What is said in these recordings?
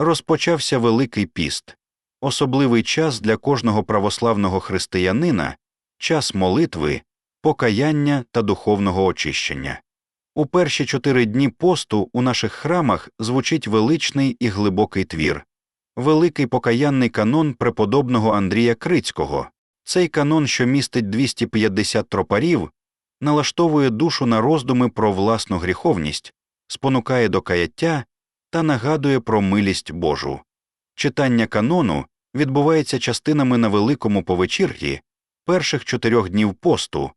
розпочався Великий піст, особливий час для кожного православного християнина, час молитви, покаяння та духовного очищення. У перші чотири дні посту у наших храмах звучить величний і глибокий твір, великий покаянний канон преподобного Андрія Крицького. Цей канон, що містить 250 тропарів, налаштовує душу на роздуми про власну гріховність, спонукає до каяття та нагадує про милість Божу. Читання канону відбувається частинами на великому повечір'ї перших чотирьох днів посту,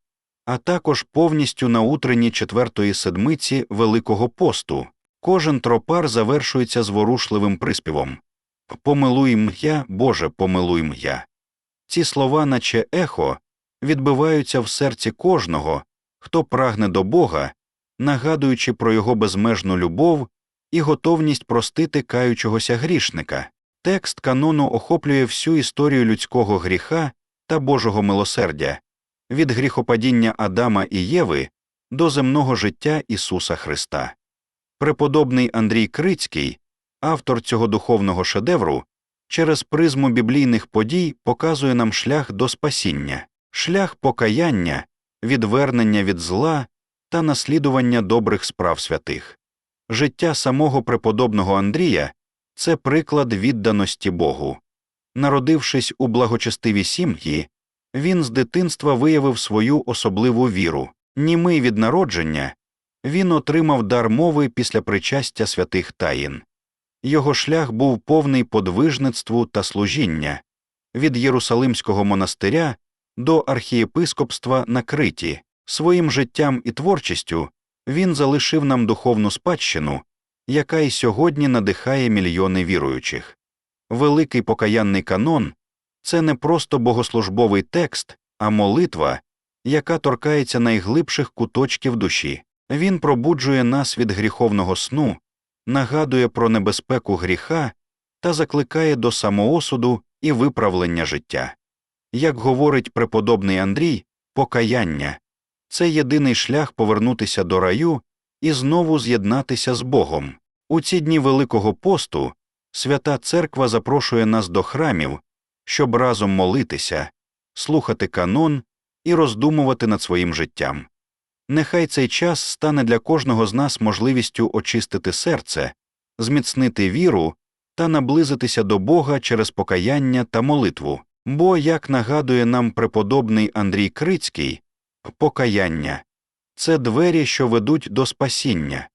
а також повністю на утренні четвертої седмиці Великого посту. Кожен тропар завершується зворушливим приспівом Помилуй м'я, Боже, помилуй м'я. Ці слова, наче ехо, відбиваються в серці кожного, хто прагне до Бога, нагадуючи про його безмежну любов і готовність простити каючогося грішника. Текст канону охоплює всю історію людського гріха та Божого милосердя від гріхопадіння Адама і Єви до земного життя Ісуса Христа. Преподобний Андрій Крицький, автор цього духовного шедевру, через призму біблійних подій показує нам шлях до спасіння, шлях покаяння, відвернення від зла та наслідування добрих справ святих. Життя самого преподобного Андрія це приклад відданості Богу. Народившись у благочестивій сім'ї, він з дитинства виявив свою особливу віру, німий від народження, він отримав дар мови після причастя святих таїн. Його шлях був повний подвижництву та служіння від Єрусалимського монастиря до архієпископства на Криті. Своїм життям і творчістю він залишив нам духовну спадщину, яка й сьогодні надихає мільйони віруючих. Великий покаянний канон це не просто богослужбовий текст, а молитва, яка торкається найглибших куточків душі. Він пробуджує нас від гріховного сну, нагадує про небезпеку гріха та закликає до самоосуду і виправлення життя. Як говорить преподобний Андрій, покаяння це єдиний шлях повернутися до раю і знову з'єднатися з Богом. У ці дні Великого посту свята Церква запрошує нас до храмів, щоб разом молитися, слухати канон і роздумувати над своїм життям. Нехай цей час стане для кожного з нас можливістю очистити серце, зміцнити віру та наблизитися до Бога через покаяння та молитву, бо, як нагадує нам преподобний Андрій Крицький, покаяння. Це двері, що ведуть до спасіння,